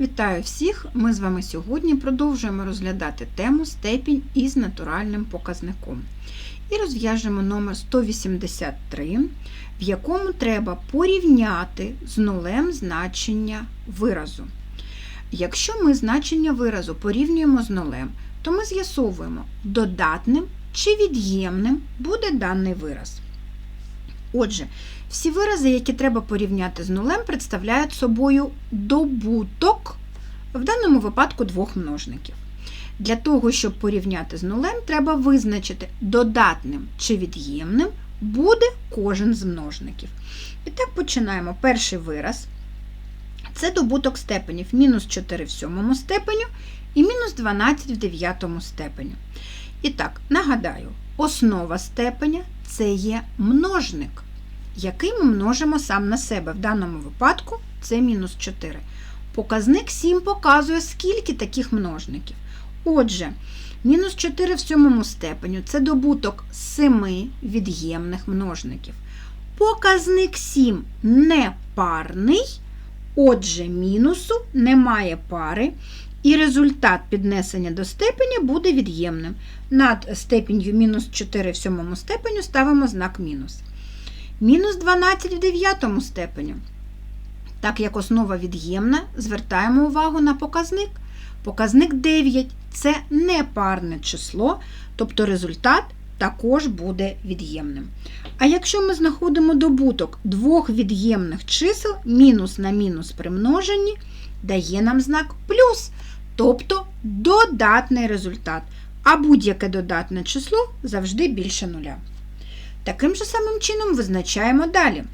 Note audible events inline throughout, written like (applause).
Вітаю всіх! Ми з вами сьогодні продовжуємо розглядати тему степінь із натуральним показником. І розв'яжемо номер 183, в якому треба порівняти з нулем значення виразу. Якщо ми значення виразу порівнюємо з нулем, то ми з'ясовуємо, додатним чи від'ємним буде даний вираз. Отже, всі вирази, які треба порівняти з нулем, представляють собою добуток, в даному випадку двох множників. Для того, щоб порівняти з нулем, треба визначити, додатним чи від'ємним буде кожен з множників. І так починаємо. Перший вираз це добуток степенів мінус 4 в сьомому степеню і мінус 12 в дев'ятому степеню. І так, нагадаю, основа степеня це є множник, який ми множимо сам на себе. В даному випадку це мінус 4. Показник 7 показує, скільки таких множників. Отже, мінус 4 в сьомому степеню це добуток 7 від'ємних множників. Показник 7 не парний, отже, мінусу немає пари. І результат піднесення до степеня буде від'ємним. Над степенью мінус 4 в сьомому степеню ставимо знак мінус. Мінус 12 в дев'ятому степеню. Так як основа від'ємна, звертаємо увагу на показник. Показник 9 це непарне число, тобто результат також буде від'ємним. А якщо ми знаходимо добуток двох від'ємних чисел, мінус на мінус при множенні, дає нам знак плюс, тобто додатний результат. А будь-яке додатне число завжди більше нуля. Таким же самим чином визначаємо далі.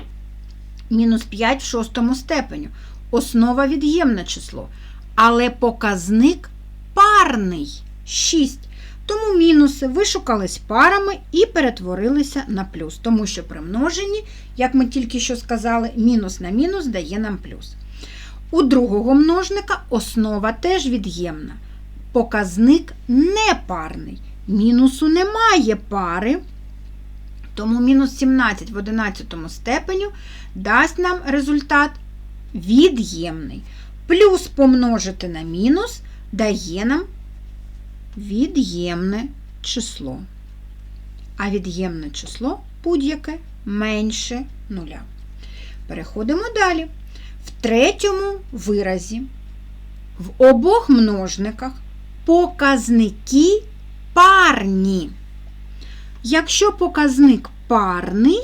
Мінус 5 в шостому степеню. Основа від'ємне число. Але показник парний 6. Тому мінуси вишукались парами і перетворилися на плюс. Тому що при множенні, як ми тільки що сказали, мінус на мінус дає нам плюс. У другого множника основа теж від'ємна. Показник непарний. Мінусу немає пари. Тому мінус 17 в 11 степеню дасть нам результат від'ємний. Плюс помножити на мінус дає нам від'ємне число. А від'ємне число будь-яке менше нуля. Переходимо далі. В третьому виразі в обох множниках показники парні. Якщо показник парний,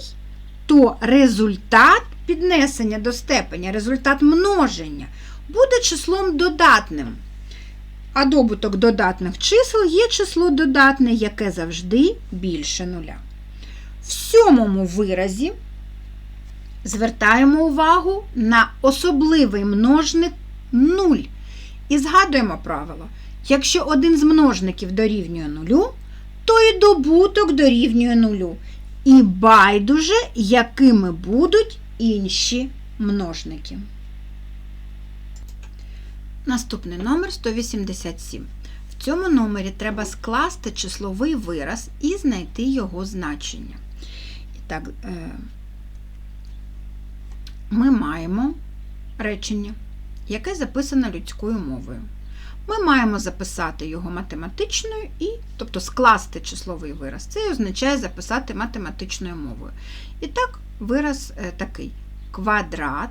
то результат піднесення до степеня, результат множення буде числом додатним. А добуток додатних чисел є число додатне, яке завжди більше нуля. В сьомому виразі звертаємо увагу на особливий множник 0. І згадуємо правило: якщо один з множників дорівнює нулю, то і добуток дорівнює нулю. І байдуже, якими будуть інші множники. Наступний номер 187. В цьому номері треба скласти числовий вираз і знайти його значення. І так, ми маємо речення, яке записано людською мовою. Ми маємо записати його математичною, і, тобто скласти числовий вираз. Це означає записати математичною мовою. І так, вираз такий: квадрат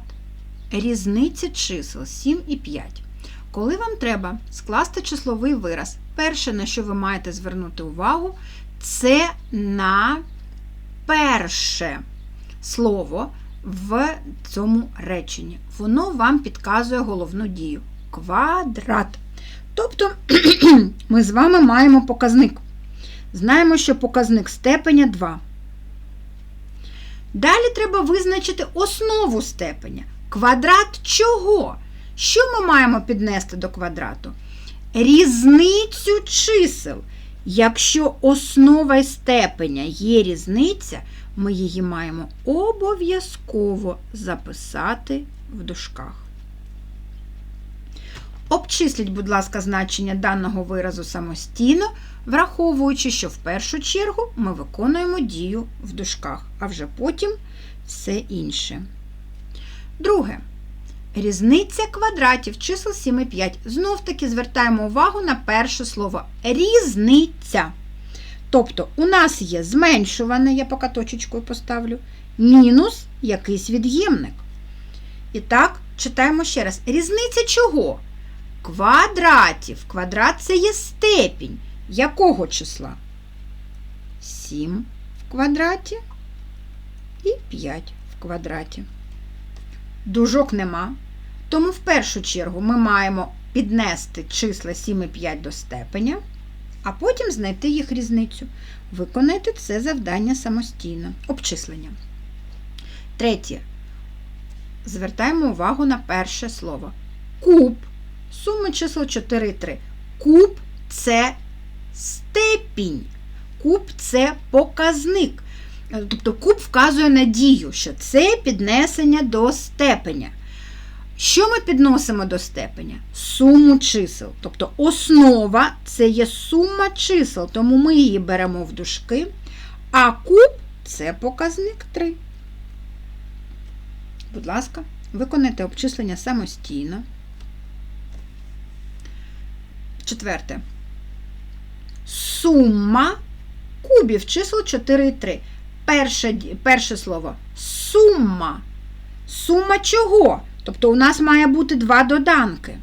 різниця чисел 7 і 5. Коли вам треба скласти числовий вираз, перше, на що ви маєте звернути увагу, це на перше слово в цьому реченні. Воно вам підказує головну дію квадрат. Тобто (clears throat) ми з вами маємо показник. Знаємо, що показник степеня 2. Далі треба визначити основу степеня. Квадрат чого? Що ми маємо піднести до квадрату? Різницю чисел. Якщо основа степеня є різниця, ми її маємо обов'язково записати в дужках. Обчисліть, будь ласка, значення даного виразу самостійно, враховуючи, що в першу чергу ми виконуємо дію в дужках, а вже потім все інше. Друге. Різниця квадратів чисел 7 і 5. Знов таки звертаємо увагу на перше слово різниця. Тобто у нас є зменшуване, я поки точечкою поставлю, мінус якийсь від'ємник. І так, читаємо ще раз. Різниця чого? Квадратів. Квадрат це є степінь. Якого числа? 7 в квадраті і 5 в квадраті. Дужок нема. Тому в першу чергу ми маємо піднести числа 7 і 5 до степеня, а потім знайти їх різницю. Виконайте це завдання самостійно. Обчислення. Третє. Звертаємо увагу на перше слово. Куб. Суми чисел 4 і 3. Куб це степінь. Куб це показник. Тобто куб вказує на дію, що це піднесення до степеня. Що ми підносимо до степеня? Суму чисел. Тобто основа це є сума чисел, тому ми її беремо в дужки, а куб це показник 3. Будь ласка, виконайте обчислення самостійно. Четверте. Сума кубів чисел 4 і 3. Перше, перше слово сума. Сума чого? Тобто у нас має бути два доданки.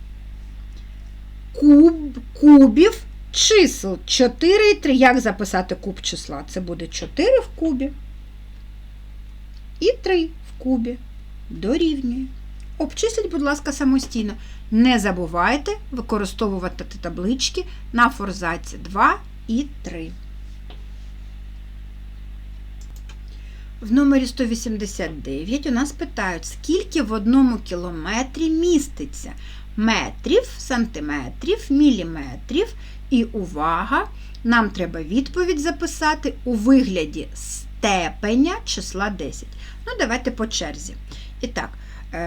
Куб, кубів чисел 4 і 3. Як записати куб числа? Це буде 4 в кубі і 3 в кубі. Дорівнює. Обчисліть, будь ласка, самостійно. Не забувайте використовувати таблички на форзаці 2 і 3. В номері 189 у нас питають, скільки в одному кілометрі міститься метрів, сантиметрів, міліметрів. І увага! Нам треба відповідь записати у вигляді степеня числа 10. Ну, давайте по черзі. І так,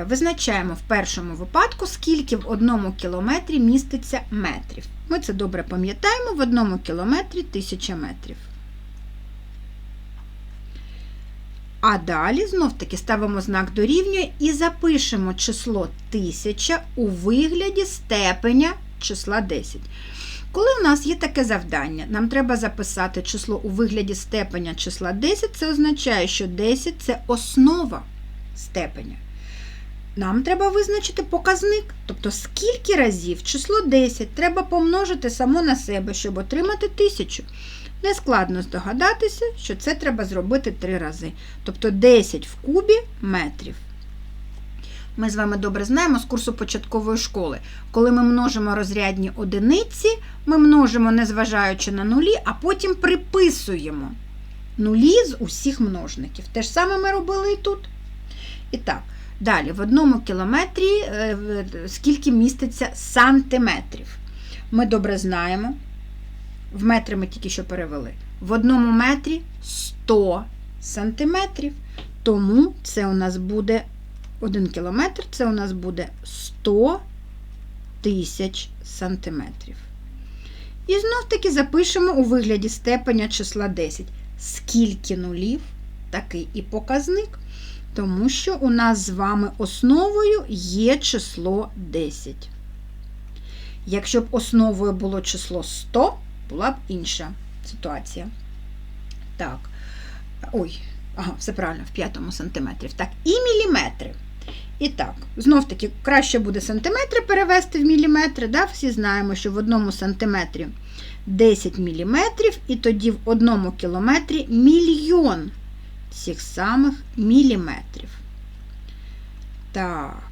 визначаємо в першому випадку, скільки в одному кілометрі міститься метрів. Ми це добре пам'ятаємо, в одному кілометрі 1000 метрів. А далі знов-таки ставимо знак дорівнює і запишемо число 1000 у вигляді степеня числа 10. Коли у нас є таке завдання, нам треба записати число у вигляді степеня числа 10, це означає, що 10 це основа степеня. Нам треба визначити показник, тобто скільки разів число 10 треба помножити само на себе, щоб отримати 1000. Нескладно здогадатися, що це треба зробити три рази. Тобто 10 в кубі метрів. Ми з вами добре знаємо з курсу початкової школи. Коли ми множимо розрядні одиниці, ми множимо, незважаючи на нулі, а потім приписуємо нулі з усіх множників. Те ж саме ми робили і тут. І так, далі, в одному кілометрі е, скільки міститься сантиметрів. Ми добре знаємо. В метри ми тільки що перевели. В одному метрі 100 сантиметрів. Тому це у нас буде 1 кілометр, це у нас буде 100 тисяч сантиметрів. І знов таки запишемо у вигляді степеня числа 10. Скільки нулів, такий і показник, тому що у нас з вами основою є число 10. Якщо б основою було число 100, була б інша ситуація. Так, ой, ага, все правильно, в п'ятому сантиметрів. Так, і міліметри. І так, знов-таки, краще буде сантиметри перевести в міліметри. Да? Всі знаємо, що в одному сантиметрі 10 міліметрів, і тоді в одному кілометрі мільйон цих самих міліметрів. Так.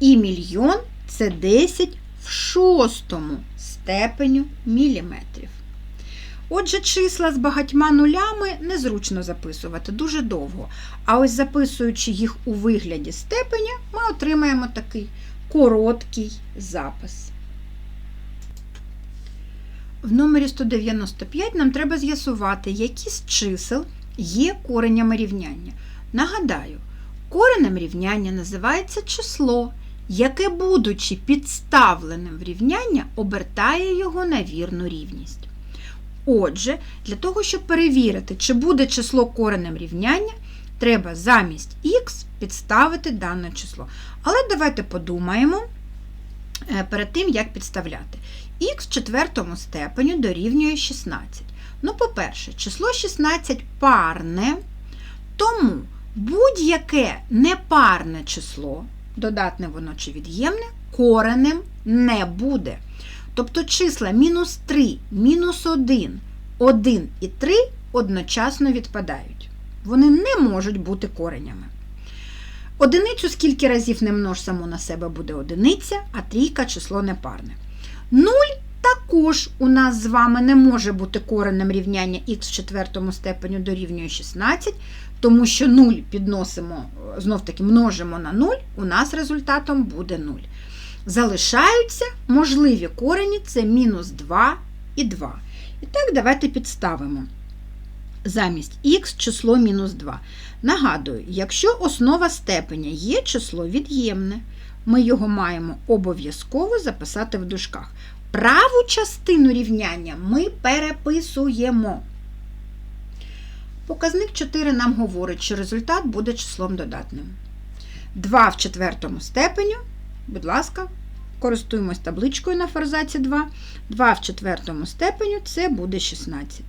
І мільйон це 10 в шостому степеню міліметрів. Отже, числа з багатьма нулями незручно записувати дуже довго. А ось записуючи їх у вигляді степеня, ми отримаємо такий короткий запис. В номері 195 нам треба з'ясувати, які з чисел є коренями рівняння. Нагадаю, коренем рівняння називається число, яке, будучи підставленим в рівняння, обертає його на вірну рівність. Отже, для того, щоб перевірити, чи буде число коренем рівняння, треба замість х підставити дане число. Але давайте подумаємо е, перед тим, як підставляти. Х в четвертому степені дорівнює 16. Ну, по-перше, число 16 парне, тому будь-яке непарне число, додатне воно чи від'ємне, коренем не буде. Тобто числа мінус 3, мінус 1, 1 і 3 одночасно відпадають. Вони не можуть бути коренями. Одиницю скільки разів не множ само на себе буде одиниця, а трійка число непарне. 0 також у нас з вами не може бути коренем рівняння х в четвертому степеню дорівнює 16, тому що 0 підносимо, знов таки множимо на 0, у нас результатом буде 0. Залишаються можливі корені це мінус 2 і 2. І так, давайте підставимо. Замість х число мінус 2. Нагадую, якщо основа степеня є число від'ємне, ми його маємо обов'язково записати в дужках. Праву частину рівняння ми переписуємо. Показник 4 нам говорить, що результат буде числом додатним. 2 в четвертому степеню, будь ласка, користуємось табличкою на форзаці 2. 2 в четвертому степеню це буде 16.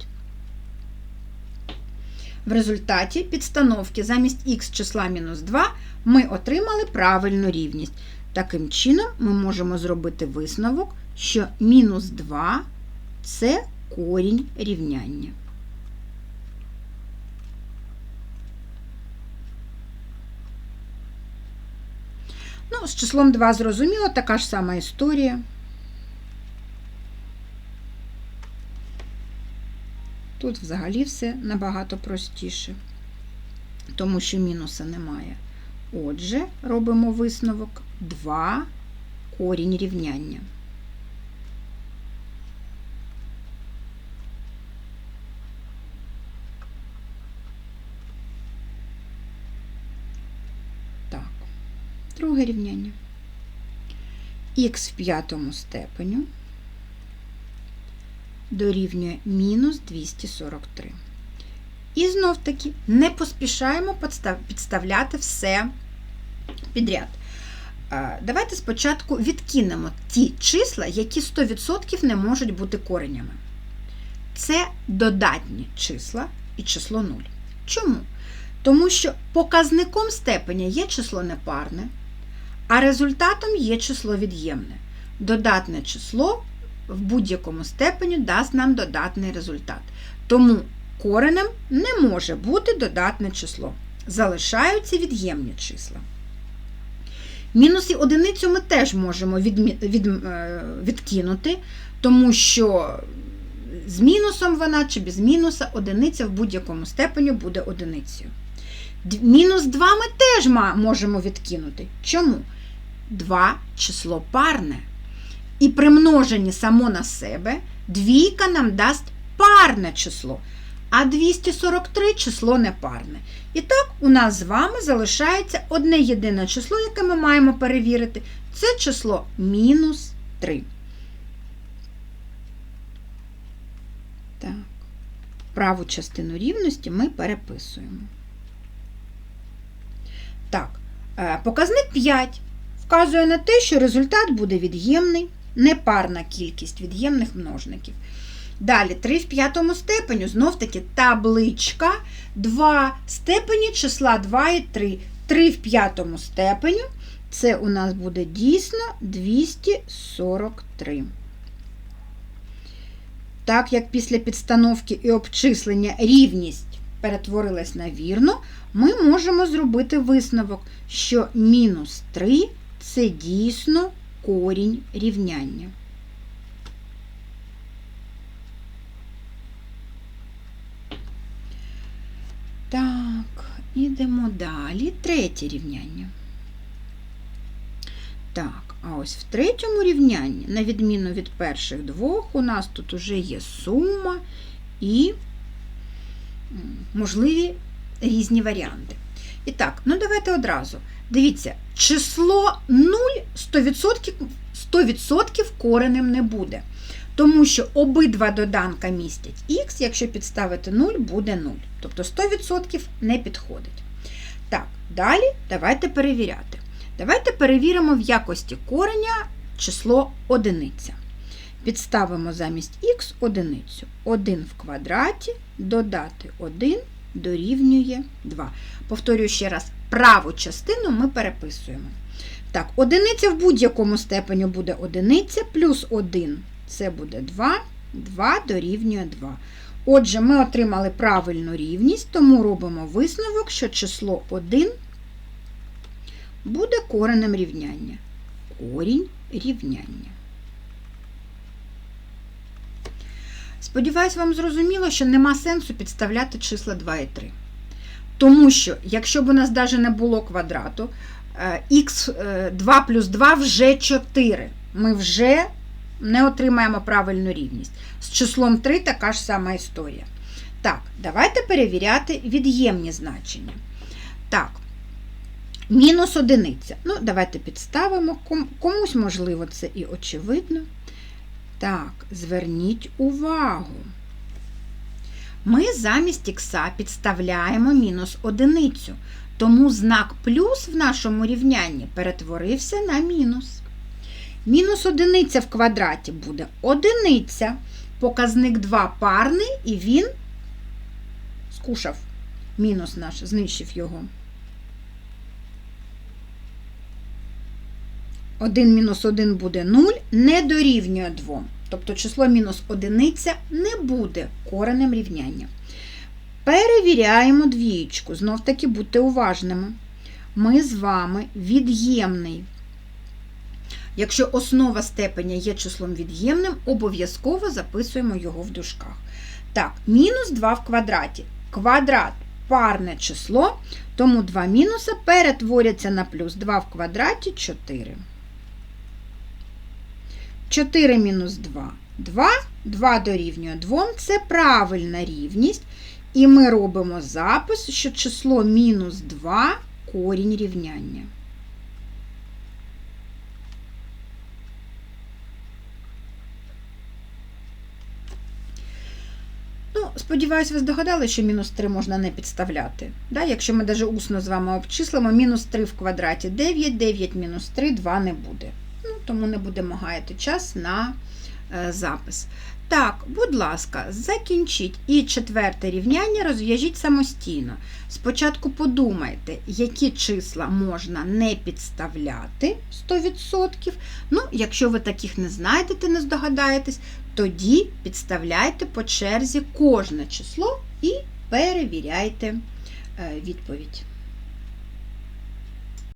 В результаті підстановки замість х числа мінус 2 ми отримали правильну рівність. Таким чином, ми можемо зробити висновок, що мінус 2 це корінь рівняння. Ну, з числом 2 зрозуміло, така ж сама історія. Тут взагалі все набагато простіше, тому що мінуса немає. Отже, робимо висновок 2 корінь рівняння. Так, друге рівняння. Х в п'ятому степеню дорівнює мінус 243. І знов таки не поспішаємо підставляти все підряд. Давайте спочатку відкинемо ті числа, які 100% не можуть бути коренями. Це додатні числа і число 0. Чому? Тому що показником степеня є число непарне, а результатом є число від'ємне. Додатне число в будь-якому степені дасть нам додатний результат. Тому коренем не може бути додатне число. Залишаються від'ємні числа. Мінус і одиницю ми теж можемо від, від, е, відкинути, тому що з мінусом вона чи без мінуса одиниця в будь-якому степені буде одиницею. Мінус 2 ми теж можемо відкинути. Чому? 2 число парне. І при множенні само на себе двійка нам дасть парне число, а 243 число непарне. І так, у нас з вами залишається одне єдине число, яке ми маємо перевірити. Це число мінус 3. Так, праву частину рівності ми переписуємо. Так, е, показник 5 вказує на те, що результат буде від'ємний непарна кількість від'ємних множників. Далі, 3 в п'ятому степеню, знов-таки табличка 2 степені числа 2 і 3. 3 в п'ятому степеню це у нас буде дійсно 243. Так як після підстановки і обчислення рівність перетворилась на вірну, ми можемо зробити висновок, що мінус 3 це дійсно корінь рівняння. Так, ідемо далі. Третє рівняння. Так, а ось в третьому рівнянні, на відміну від перших двох, у нас тут уже є сума і можливі різні варіанти. І так, ну давайте одразу. Дивіться, число 0 100%, 100% коренем не буде. Тому що обидва доданка містять х, якщо підставити 0, буде 0. Тобто 100% не підходить. Так, далі давайте перевіряти. Давайте перевіримо в якості кореня число одиниця. Підставимо замість х одиницю. 1 в квадраті додати 1 дорівнює 2. Повторюю ще раз, праву частину ми переписуємо. Так, одиниця в будь-якому степеню буде одиниця, плюс 1 це буде 2, 2 дорівнює 2. Отже, ми отримали правильну рівність, тому робимо висновок, що число 1 буде коренем рівняння. Корінь рівняння. Сподіваюсь, вам зрозуміло, що нема сенсу підставляти числа 2 і 3. Тому що, якщо б у нас навіть не було квадрату, х 2 плюс 2 вже 4. Ми вже не отримаємо правильну рівність. З числом 3 така ж сама історія. Так, давайте перевіряти від'ємні значення. Так, мінус одиниця. Ну, давайте підставимо. Комусь, можливо, це і очевидно. Так, зверніть увагу. Ми замість ікса підставляємо мінус одиницю, тому знак плюс в нашому рівнянні перетворився на мінус. Мінус одиниця в квадраті буде одиниця. Показник 2 парний, і він скушав мінус наш, знищив його. 1 мінус 1 буде 0, не дорівнює 2. Тобто число мінус одиниця не буде коренем рівняння. Перевіряємо двієчку. Знов таки будьте уважними. Ми з вами від'ємний. Якщо основа степеня є числом від'ємним, обов'язково записуємо його в дужках. Так, мінус 2 в квадраті. Квадрат парне число, тому 2 мінуса перетворяться на плюс 2 в квадраті 4. 4 мінус 2 2, 2 дорівнює 2 це правильна рівність. І ми робимо запис, що число мінус 2 корінь рівняння. Ну, Сподіваюсь, ви здогадали, що мінус 3 можна не підставляти. Да? Якщо ми навіть усно з вами обчислимо, мінус 3 в квадраті 9, 9 мінус 3, 2 не буде. Тому не будемо гаяти час на е, запис. Так, будь ласка, закінчіть і четверте рівняння розв'яжіть самостійно. Спочатку подумайте, які числа можна не підставляти 100%. Ну, якщо ви таких не знайдете, не здогадаєтесь, тоді підставляйте по черзі кожне число і перевіряйте е, відповідь.